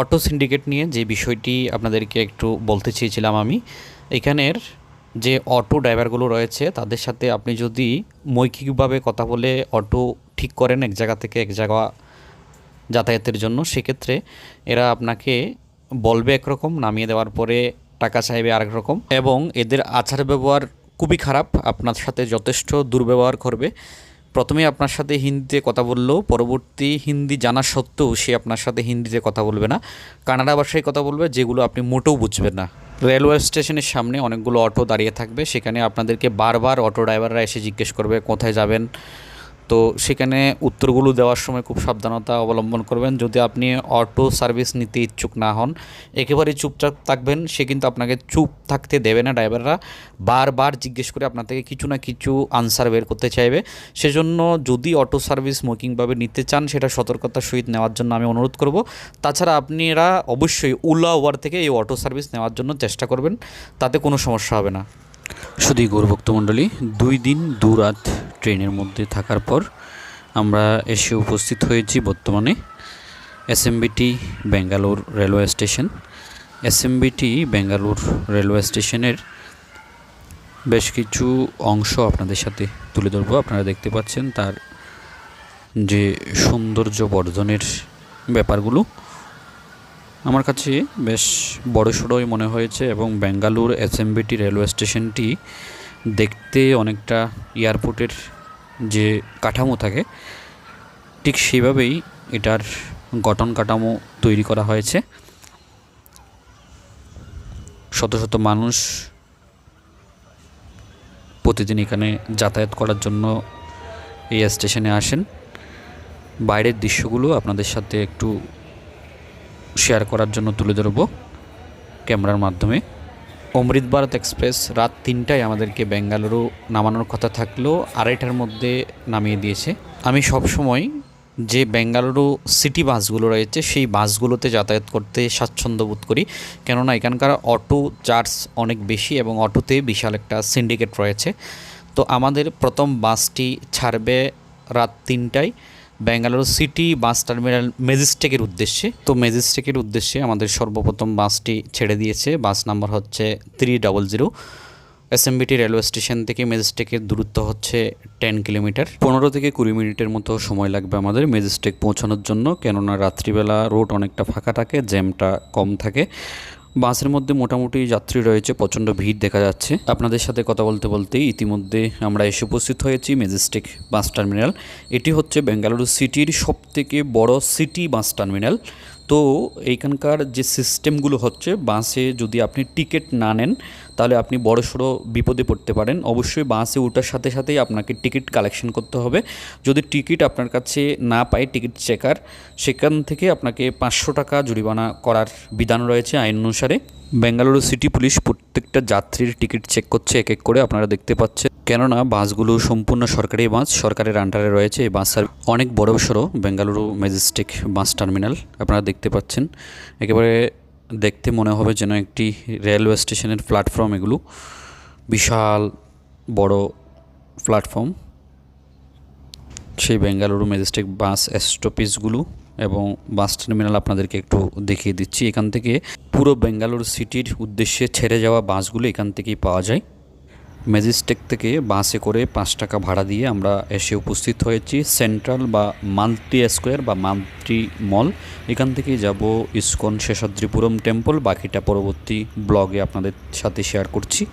Auto syndicate নিয়ে যে বিষয়টি আপনাদেরকে একটু বলতে চেয়েছিলাম আমি, এখানের যে অটো ড্রাইভারগুলো রয়েছে, তাদের সাথে আপনি যদি মৌখিকভাবে কথা বলে অটো ঠিক করেন এক জায়গা থেকে এক জায়গা যাতায়াতের জন্য, সেক্ষেত্রে এরা আপনাকে বলবে একরকম, নামিয়ে দেওয়ার পরে টাকা চাইবে আরেক রকম এবং এদের আচার ব্যবহার খুবই খারাপ, আপনার সাথে যথেষ্ট দুর্ব্যবহার করবে। প্রথমে আপনার সাথে হিন্দিতে কথা বললেও পরবর্তী হিন্দি জানা সত্ত্বেও সে আপনার সাথে হিন্দিতে কথা বলবে না। কানাডা ভাষায় কথা বলবে, যেগুলো আপনি মোটেও বুঝবেন না। রেলওয়ে স্টেশনের সামনে অনেকগুলো অটো দাঁড়িয়ে থাকবে, সেখানে আপনাদেরকে বারবার অটো ড্রাইভাররা এসে জিজ্ঞেস করবে, কোথায় যাবেন? তো সেখানে উত্তরগুলো দেওয়ার সময় খুব সাবধানতা অবলম্বন করবেন। যদি আপনি অটো সার্ভিস নিতে ইচ্ছুক না হন, একেবারেই চুপচাপ থাকবেন। সে কিন্তু আপনাকে চুপ থাকতে দেবে না ড্রাইভাররা। বারবার জিজ্ঞেস করে আপনার থেকে কিছু না কিছু আনসার বের করতে চাইবে। সেজন্য যদি অটো সার্ভিস স্মোকিংভাবে নিতে চান, সেটা সতর্কতার সহিত নেওয়ার জন্য আমি অনুরোধ করব। তাছাড়া আপনারা অবশ্যই ওলা ওয়ার থেকে এই অটো সার্ভিস নেওয়ার জন্য চেষ্টা করবেন। তাতে কোনো সমস্যা হবে না। শুধুই গৌরভক্ত মণ্ডলী দুই দিন দু রাত ট্রেনের মধ্যে থাকার পর আমরা এসে উপস্থিত হয়েছি বর্তমানে SMVT Bangalore railway station. SMVT Bangalore railway স্টেশনের বেশ কিছু অংশ আপনাদের সাথে তুলে ধরবো। আপনারা দেখতে পাচ্ছেন তার যে সৌন্দর্য বর্ধনের ব্যাপারগুলো। আমার কাছে বেশ বড়সড়ই মনে হয়েছে এবং বেঙ্গালুর এসএমবিটি রেলওয়ে স্টেশনটি দেখতে অনেকটা এয়ারপোর্টের যে কাঠামো থাকে, ঠিক সেভাবেই এটার গঠন কাঠামো তৈরি করা হয়েছে। শত শত মানুষ প্রতিদিন এখানে যাতায়াত করার জন্য এই স্টেশনে আসেন। বাইরের দৃশ্যগুলো আপনাদের সাথে একটু শেয়ার করার জন্য তুলে ধরবো ক্যামেরার মাধ্যমে। অমৃত ভারত এক্সপ্রেস রাত তিনটায় আমাদেরকে বেঙ্গালুরু নামানোর কথা থাকলেও আড়াইটার মধ্যে নামিয়ে দিয়েছে। আমি সব সময় যে বেঙ্গালুরু সিটি বাসগুলো রয়েছে, সেই বাসগুলোতে যাতায়াত করতে স্বাচ্ছন্দ্য বোধ করি। কেননা, এখানকার অটো চার্জ অনেক বেশি এবং অটোতে বিশাল একটা সিন্ডিকেট রয়েছে। তো আমাদের প্রথম বাসটি ছাড়বে রাত তিনটায়। বেঙ্গালুরু সিটি বাস টার্মিনাল ম্যাজিস্টেকের উদ্দেশ্যে। তো ম্যাজিস্টেকের উদ্দেশ্যে আমাদের সর্বপ্রথম বাসটি ছেড়ে দিয়েছে। বাস নাম্বার হচ্ছে three double zero SMVT railway station থেকে ম্যাজিস্টেকের দূরত্ব হচ্ছে টেন কিলোমিটার পনেরো থেকে কুড়ি মিনিটের মতো সময় লাগবে আমাদের ম্যাজিস্টেক পৌঁছানোর জন্য। কেননা রাত্রিবেলা রোড অনেকটা ফাঁকা থাকে জ্যামটা কম থাকে। বাসের মধ্যে মোটামুটি যাত্রী রয়েছে, প্রচণ্ড ভিড় দেখা যাচ্ছে। আপনাদের সাথে কথা বলতে বলতে ইতিমধ্যে আমরা এসে উপস্থিত হয়েছি মেজেস্টিক বাস টার্মিনাল। এটি হচ্ছে বেঙ্গালুরু সিটির সবথেকে বড় সিটি বাস টার্মিনাল। তো এইখানকার যে সিস্টেমগুলো হচ্ছে, বাসে যদি আপনি টিকিট না নেন, তাহলে আপনি বড়সড় বিপদে পড়তে পারেন। অবশ্যই বাসে ওঠার সাথে সাথেই আপনাকে টিকিট কালেকশন করতে হবে। যদি টিকিট আপনার কাছে না পায় টিকিট চেকার সেখান থেকে আপনাকে পাঁচশো টাকা জরিমানা করার বিধান রয়েছে আইন অনুসারে। বেঙ্গালুরু সিটি পুলিশ প্রত্যেকটা যাত্রীর টিকিট চেক করছে, এক এক করে আপনারা দেখতে পাচ্ছেন। কেননা বাসগুলো সম্পূর্ণ সরকারি বাস, সরকারের আন্ডারে রয়েছে এই বাস অনেক বড় সড়ো বেঙ্গালুরু ম্যাজিস্টিক বাস টার্মিনাল আপনারা দেখতে পাচ্ছেন। একেবারে দেখতে মনে হবে যেন একটি রেলওয়ে স্টেশনের প্ল্যাটফর্ম এগুলো। বিশাল বড় প্ল্যাটফর্ম সেই বেঙ্গালুরু ম্যাজিস্টিক বাস স্টপেজগুলো এবং বাস টার্মিনাল আপনাদেরকে একটু দেখিয়ে দিচ্ছি। এখান থেকে পুরো বেঙ্গালুরু সিটির উদ্দেশ্যে ছেড়ে যাওয়া বাসগুলো এখান থেকেই পাওয়া যায়। ম্যাজিস্টেক থেকে বাসে করে পাঁচ টাকা ভাড়া দিয়ে আমরা এসে উপস্থিত হয়েছি। সেন্ট্রাল বা মাল্টি স্কোয়ার বা মাল্টি মল। এখান থেকে যাব ইস্কন শেষাদ্রিপুরম টেম্পল। বাকিটা পরবর্তী ব্লগে আপনাদের সাথে শেয়ার করছি।